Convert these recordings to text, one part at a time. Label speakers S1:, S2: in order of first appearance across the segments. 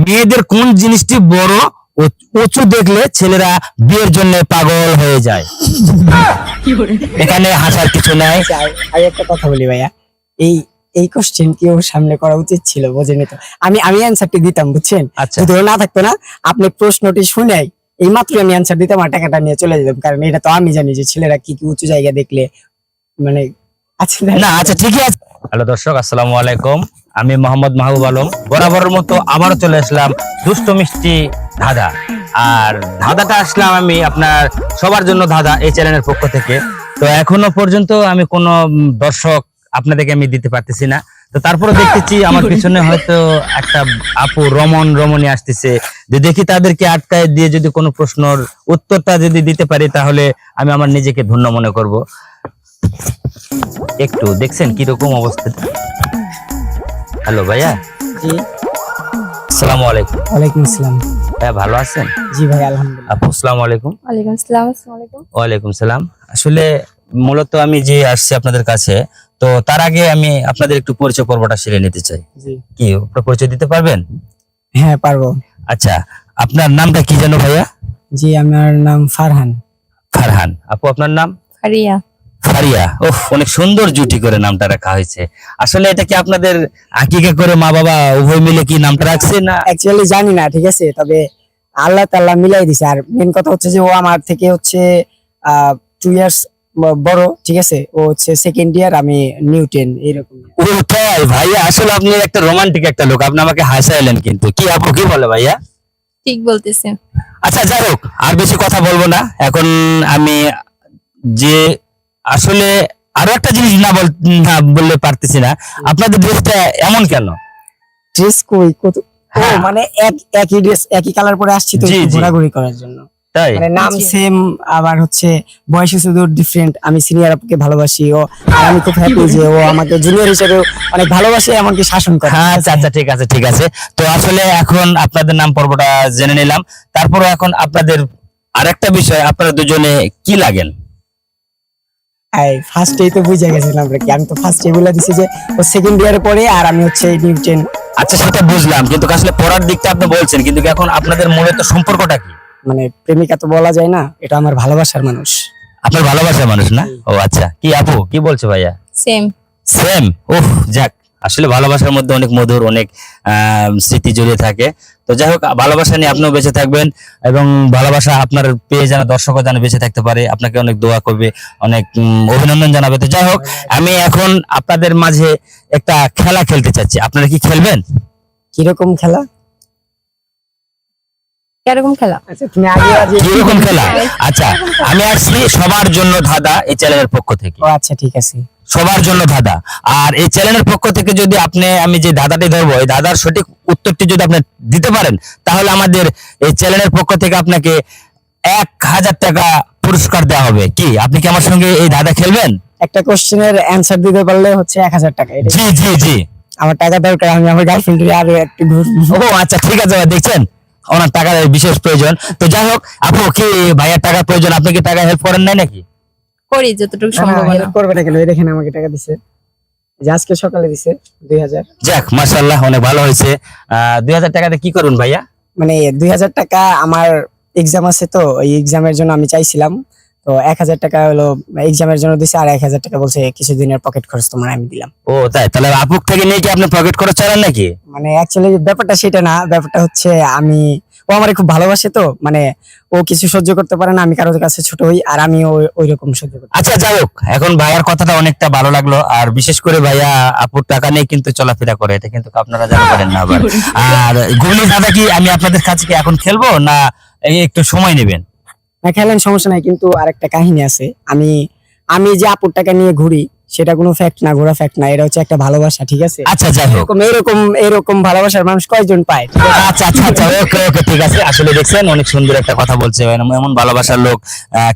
S1: মেয়েদের কোন জিনিসটি বড় উঁচু দেখলে ছেলেরা বিয়ের জন্য পাগল হয়ে যায়? এখানে হাসার কিছু নাই।
S2: আর- আমি একটা কথা বলি ভাইয়া। এই এই কোশ্চেন কি ওর সামনে করা উচিত ছিল বোঝেনি তো? আমি আমি অ্যান্সারটি দিতাম বুঝছেন?
S1: আচ্ছা।
S2: যদি ও না থাকতো না আপনি প্রশ্নটি শুনেই এই মাত্র আমি অ্যান্সার দিতাম আর টাকাটা নিয়ে চলে যেতাম কারণ এটা তো আমি জানি যে ছেলেরা কি কি উঁচু জায়গা দেখলে মানে আচ্ছা
S1: না আচ্ছা ঠিকই আছে। হ্যালো দর্শক, আসসালামু আলাইকুম। আমি মোহাম্মদ মাহবুব আলম। বরাবরের মতো আবারও চলে আসলাম দুষ্ট মিষ্টি ধাঁধা। আর ধাঁধাটা আসলাম আমি আপনার সবার জন্য ধাঁধা এই চ্যানেলের পক্ষ থেকে। তো এখনও পর্যন্ত আমি কোনো দর্শক আপনাদেরকে আমি দিতে পারতেছি না। তো তারপরে দেখতেছি আমার পিছনে হয়তো একটা আপু রমন, রমণী আসতেছে। যে দেখি তাদেরকে আটকায় দিয়ে যদি কোনো প্রশ্নর উত্তরটা যদি দিতে পারি তাহলে আমি আমার নিজেকে ধন্য মনে করব। একটু দেখছেন কীরকম অবস্থা? হ্যালো ভাইয়া।
S2: জি।
S1: আসসালামু আলাইকুম।
S2: ওয়ালাইকুম আসসালাম।
S1: ভাইয়া ভালো আছেন?
S2: জি ভাই আলহামদুলিল্লাহ।
S1: আপু আসসালামু আলাইকুম।
S3: ওয়ালাইকুম আসসালাম আসসালামু আলাইকুম।
S1: ওয়ালাইকুম সালাম। আসলে মূলত আমি যে আসছি আপনাদের কাছে তো তার আগে আমি আপনাদের একটু পরিচয় পর্বটা সেরে নিতে চাই। কি আপনার পরিচয় দিতে পারবেন?
S2: হ্যাঁ পারব।
S1: আচ্ছা আপনার নামটা কি জানো ভাইয়া?
S2: জি আমার নাম ফারহান।
S1: ফারহান। আপু আপনার নাম?
S3: ফারিয়া।
S1: ফারিয়া ওহ অনেক সুন্দর জুটি করে নামটা রাখা হয়েছে। আসলে এটা কি আপনাদের আকিকা করে মা বাবা উভয় মিলে কি নামটা রাখছে না?
S2: অ্যাকচুয়ালি জানি না ঠিক আছে? তবে আল্লাহ তাল্লাহ মিলাই দিছে। আর মেন কথা হচ্ছে যে ও আমার থেকে হচ্ছে টু ইয়ার্স বড় ঠিক আছে? ও হচ্ছে সেকেন্ড ইয়ার আমি নিউটেন এরকম
S1: ও তাই ভাইয়া আসলে আপনি একটা রোমান্টিক একটা লোক আপনি আমাকে হাসাইলেন কিন্তু। কি আপু কি বলে ভাইয়া?
S3: ঠিক বলতেছে
S1: আচ্ছা যাই হোক আর বেশি কথা বলব না। এখন আমি যে আসলে আরও একটা জিনিস না বল না বললে পারতেছি না। আপনাদের ড্রেসটা এমন কেন?
S2: ড্রেস কই? কত
S1: হ্যাঁ।
S2: মানে এক একই ড্রেস একই কালার পরে আসছি তো ঘোরাঘুরি করার জন্য।
S1: তাই?
S2: মানে নাম সেম আবার হচ্ছে বয়স শুধু ডিফারেন্ট আমি সিনিয়র আপুকে ভালোবাসি ও আমি খুব হ্যাপি যে ও আমাকে জুনিয়র হিসেবে অনেক ভালোবাসে এমনকি শাসন করে।
S1: হ্যাঁ আচ্ছা আচ্ছা ঠিক আছে ঠিক আছে। তো আসলে এখন আপনাদের নাম পর্বটা জেনে নিলাম। তারপরে এখন আপনাদের আরেকটা বিষয় আপনারা দুজনে কি লাগেন?
S2: ফার্স্টেই তো বুঝে গেছিলাম কি। আমি তো ফার্স্টে বলে দিছি যে ও সেকেন্ড ইয়ারে পড়ে আর আমি হচ্ছে নিউটেন
S1: আচ্ছা সেটা বুঝলাম কিন্তু আসলে পড়ার দিকটা আপনি বলছেন কিন্তু এখন আপনাদের মূলত সম্পর্কটা কি?
S2: মানে প্রেমিকা তো বলা যায় না এটা আমার ভালোবাসার মানুষ।
S1: আপনার ভালোবাসার মানুষ না? ও আচ্ছা কি আপু কি বলছো ভাইয়া?
S3: সেম
S1: সেম উফ যাক। আসলে ভালোবাসার মধ্যে অনেক মধুর অনেক স্মৃতি জড়িয়ে থাকে। তো যাই হোক ভালোবাসা নিয়ে আপনিও বেঁচে থাকবেন এবং ভালোবাসা আপনার পেয়ে যেন দর্শকও যেন বেঁচে থাকতে পারে। আপনাকে অনেক দোয়া করবে অনেক অভিনন্দন জানাবে। তো যাই হোক আমি এখন আপনাদের মাঝে একটা খেলা খেলতে চাচ্ছি। আপনারা কি খেলবেন?
S2: কীরকম খেলা?
S3: কীরকম খেলা?
S2: আচ্ছা তুমি আগে আগে
S1: কীরকম খেলা? আচ্ছা আমি আসছি সবার জন্য ধাঁধা এই চ্যানেলের পক্ষ থেকে।
S2: আচ্ছা ঠিক আছে।
S1: সবার জন্য দাদা আর এই চ্যানেলের পক্ষ থেকে যদি আপনি আমি যে দাদাটি ধরবো এই দাদার সঠিক উত্তরটি যদি আপনি দিতে পারেন তাহলে আমাদের এই চ্যানেলের পক্ষ থেকে আপনাকে এক হাজার টাকা পুরস্কার দেওয়া হবে। কি? আপনি কি আমার সঙ্গে এই দাদা খেলবেন?
S2: একটা কোশ্চেনের অ্যান্সার দিতে পারলে হচ্ছে এক হাজার টাকা
S1: জি জি জি।
S2: আমার টাকা দরকার আমি আমার গার্লফ্রেন্ডের আরও একটু
S1: ও আচ্ছা ঠিক আছে ভাই, দেখছেন? ওনার টাকার বিশেষ প্রয়োজন। তো যাই হোক আপু কি ভাইয়ার টাকার প্রয়োজন? আপনি কি টাকা হেল্প করেন নাই নাকি?
S3: করি যতটুকু সম্ভব
S2: করবে না কেন? এই দেখেন আমাকে টাকা দিছে। যে আজকে সকালে দিছে দুই হাজার।
S1: যাক অনেক ভালো হয়েছে। দুই হাজার টাকাতে কি করুন ভাইয়া?
S2: মানে দুই হাজার টাকা আমার এক্সাম আছে তো ওই এক্সামের জন্য আমি চাইছিলাম। তো এক হাজার টাকা হলো এক্সামের জন্য দিছে আর এক হাজার টাকা বলছে কিছুদিনের পকেট খরচ তোমার আমি দিলাম।
S1: ও তাই? তাহলে আপুক থেকে নিয়ে কি আপনি পকেট করে চালান নাকি?
S2: মানে অ্যাকচুয়ালি ব্যাপারটা সেটা না ব্যাপারটা হচ্ছে আমি ও আমার খুব ভালোবাসে তো মানে ও কিছু সহ্য করতে পারে না আমি কারোর কাছে ছোট হই আর আমি ওই রকম সহ্য করতে
S1: আচ্ছা যাই হোক এখন ভাইয়ার কথাটা অনেকটা ভালো লাগল আর বিশেষ করে ভাইয়া আপুর টাকা নিয়ে কিন্তু চলাফেরা করে এটা কিন্তু আপনারা জানা পারেন না আবার। আর ঘূর্ণি দাদা কি আমি আপনাদের কাছে কি এখন খেলব না একটু সময় নেবেন?
S2: না খেলেন সমস্যা নাই কিন্তু আরেকটা কাহিনী আছে। আমি আমি যে আপুর টাকা নিয়ে ঘুরি সেটা কোনো ফ্যাক্ট না ঘোরা ফ্যাক্ট না এটা হচ্ছে একটা ভালোবাসা ঠিক আছে?
S1: আচ্ছা যাই হোক।
S2: এরকম এরকম ভালোবাসার মানুষ কয়জন পায়?
S1: আচ্ছা আচ্ছা আচ্ছা ওকে ওকে ঠিক আছে। আসলে দেখছেন অনেক সুন্দর একটা কথা বলছে এমন ভালোবাসার লোক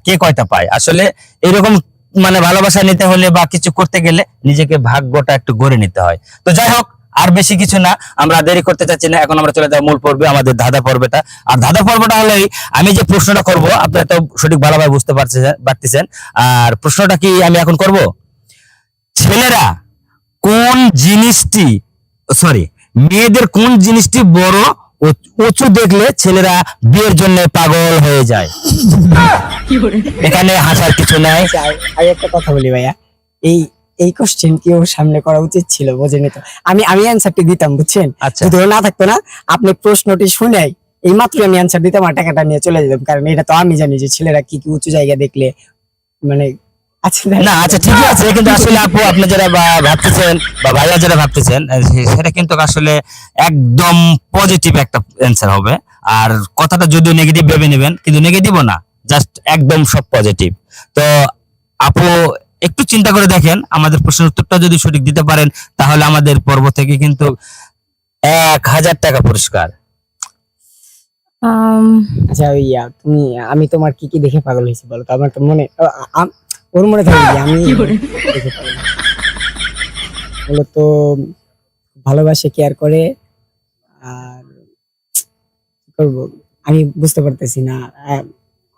S1: কে কয়টা পায়? আসলে এরকম মানে ভালোবাসা নিতে হলে বা কিছু করতে গেলে নিজেকে ভাগ্যটা একটু গড়ে নিতে হয়। তো যাই হোক আর বেশি কিছু না আমরা দেরি করতে চাচ্ছি না এখন আমরা চলে যাব মূল পর্বে আমাদের ধাঁধা পর্বটা। আর ধাঁধা পর্বটা হলেই আমি যে প্রশ্নটা করব আপনারা তো সঠিক ভালোভাবে বুঝতে পারছেন পারতেছেন। আর প্রশ্নটা কি আমি এখন করব? ছেলেরা কোন জিনিসটি সরি মেয়েদের কোন জিনিসটি বড় উঁচু দেখলে ছেলেরা বিয়ের জন্য পাগল হয়ে যায়? এখানে হাসার কিছু নাই।
S2: আমি আমি একটা কথা বলি ভাইয়া। এই এই কোশ্চেন কি ওর সামনে করা উচিত ছিল বোঝেনি তো? আমি আমি অ্যান্সারটি দিতাম বুঝছেন?
S1: আচ্ছা।
S2: যদি ও না থাকতো না আপনি প্রশ্নটি শুনেই এই মাত্র আমি অ্যান্সার দিতাম আর টাকাটা নিয়ে চলে যেতাম কারণ এটা তো আমি জানি যে ছেলেরা কি কি উঁচু জায়গা দেখলে মানে
S1: না আচ্ছা ঠিকই আছে কিন্তু আসলে আপু আপনি যারা ভাবতেছেন বা ভাইয়া যারা ভাবতেছেন সেটা কিন্তু আসলে একদম পজিটিভ একটা অ্যান্সার হবে। আর কথাটা যদিও নেগেটিভ ভেবে নেবেন কিন্তু নেগেটিভও না জাস্ট একদম সব পজিটিভ তো আপু একটু চিন্তা করে দেখেন আমাদের প্রশ্নের উত্তরটা যদি সঠিক দিতে পারেন তাহলে আমাদের পর্ব থেকে কিন্তু এক হাজার টাকা পুরস্কার।
S2: আচ্ছা ইয়া, তুমি আমি তোমার কি কি দেখে পাগল হয়েছি বলো তো? আমার তো মনে ওর মনে থাকে আমি দেখে পাগল হয়েছি। বলো তো ভালোবাসে কেয়ার করে আর কি করব? আমি বুঝতে পারতেছি না।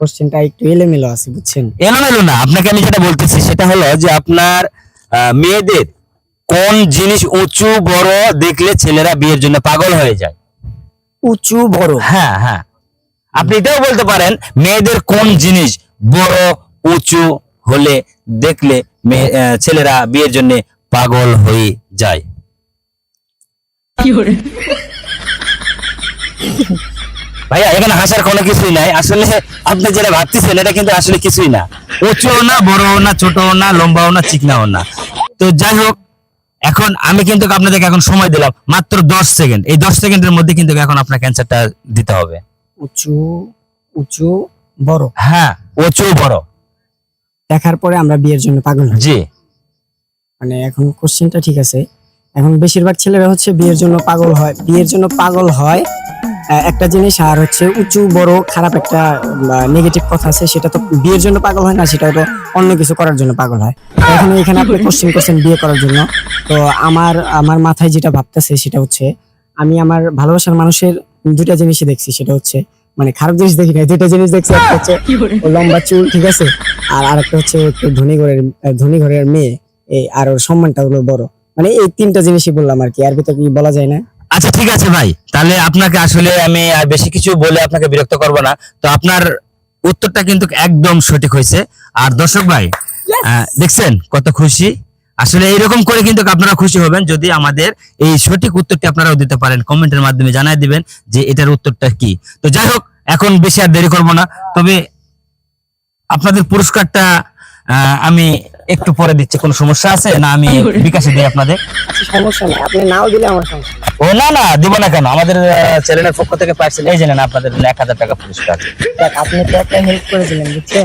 S2: কোশ্চেনটা একটু এলোমেলো আছে বুঝছেন?
S1: এলোমেলো না আপনাকে আমি যেটা বলতেছি সেটা হলো যে আপনার আহ, মেয়েদের কোন জিনিস উঁচু বড় দেখলে ছেলেরা বিয়ের জন্য পাগল হয়ে যায়?
S2: উঁচু বড়?
S1: হ্যাঁ হ্যাঁ। আপনি এটাও বলতে পারেন মেয়েদের কোন জিনিস বড় উঁচু হলে দেখলে ছেলেরা বিয়ের জন্য পাগল হয়ে যায়। ভাইয়া এখানে হাসার কোনো কিছুই নাই। আসলে আপনি যেটা ভাবতেছেন এটা কিন্তু আসলে কিছুই না। উঁচুও না বড়ও না ছোটও না লম্বাও না চিকনাও না। তো যাই হোক এখন আমি কিন্তু আপনাদেরকে এখন সময় দিলাম মাত্র দশ সেকেন্ড। এই দশ সেকেন্ডের মধ্যে কিন্তু এখন আপনাকে অ্যান্সারটা দিতে হবে।
S2: উঁচু উঁচু বড়।
S1: হ্যাঁ উঁচু বড়।
S2: দেখার পরে আমরা বিয়ের জন্য পাগল হই।
S1: জি।
S2: মানে এখন কোশ্চেনটা ঠিক আছে। এখন বেশিরভাগ ছেলেরা হচ্ছে বিয়ের জন্য পাগল হয়। বিয়ের জন্য পাগল হয় একটা জিনিস আর হচ্ছে উঁচু বড় খারাপ একটা নেগেটিভ কথা আছে সেটা তো বিয়ের জন্য পাগল হয় না সেটা তো অন্য কিছু করার জন্য পাগল হয়। এখন এখানে আপনি কোশ্চেন করছেন বিয়ে করার জন্য। তো আমার আমার মাথায় যেটা ভাবতেছে সেটা হচ্ছে আমি আমার ভালোবাসার মানুষের দুটা জিনিসই দেখছি সেটা হচ্ছে মানে খারাপ জিনিস দেখি না দুটা জিনিস দেখছি একটা হচ্ছে লম্বা চুল ঠিক আছে? আর আরেকটা হচ্ছে একটু ধনী ঘরের ধনী ঘরের মেয়ে এই আর ওর সম্মানটা হলো বড়। মানে এই তিনটা জিনিসই বললাম আর কি আর ভিতরে কি বলা যায় না?
S1: আচ্ছা ঠিক আছে ভাই তাহলে আপনাকে আসলে আমি আর বেশি কিছু বলে আপনাকে বিরক্ত করব না। তো আপনার উত্তরটা কিন্তু একদম সঠিক হয়েছে। আর দর্শক ভাই আহ, দেখছেন কত খুশি? আসলে এইরকম করে কিন্তু আপনারা খুশি হবেন যদি আমাদের এই সঠিক উত্তরটি আপনারাও দিতে পারেন। কমেন্টের মাধ্যমে জানাই দিবেন যে এটার উত্তরটা কি। তো যাই হোক এখন বেশি আর দেরি করব না। তবে আপনাদের পুরস্কারটা আমি একটু পরে দিচ্ছি। কোনো সমস্যা আছে? না আমি বিকাশে দিই আপনাদের।
S2: আচ্ছা সমস্যা নেই। আপনি নাও দিলে আমার সমস্যা
S1: ও না না দিব না কেন? আমাদের চ্যানেলের পক্ষ থেকে পাইছেন। এই জানেন আপনাদের এক হাজার টাকা পুরস্কার।
S2: আপনি তো একটা হেল্প করে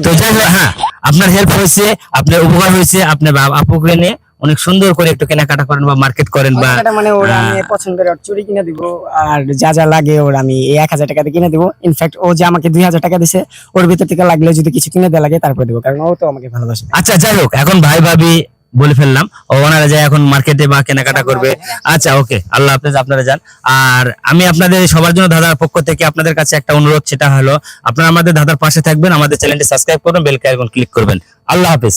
S1: তো যাই হ্যাঁ আপনার হেল্প হয়েছে আপনার উপকার হয়েছে আপনি বা- আপুকে নিয়ে। অনেক সুন্দর করে একটু কেনাকাটা করেন বা মার্কেট করেন বা
S2: মানে ওর আমি
S1: আহ,
S2: পছন্দের চুড়ি কিনে দিব আর যা যা লাগে ওর আমি এই এক হাজার টাকাতে কিনে দিব। ইনফ্যাক্ট ও যে আমাকে দুই হাজার টাকা দিছে ওর ভিতর থেকে লাগলে যদি কিছু কিনে দেওয়া লাগে তারপর দিব কারণ ও তো আমাকে ভালোবাসে।
S1: আচ্ছা যাই হোক এখন ভাই ভাবি বলে ফেললাম ওনারা যায় এখন মার্কেটে বা কেনাকাটা করবে। আচ্ছা ওকে আল্লাহ হাফেজ আপনারা যান। আর আমি আপনাদের সবার জন্য দাদার পক্ষ থেকে আপনাদের কাছে একটা অনুরোধ সেটা হলো আপনারা আমাদের দাদার পাশে থাকবেন আমাদের চ্যানেলটি সাবস্ক্রাইব করবেন বেল আইকন ক্লিক করবেন। আল্লাহ হাফেজ।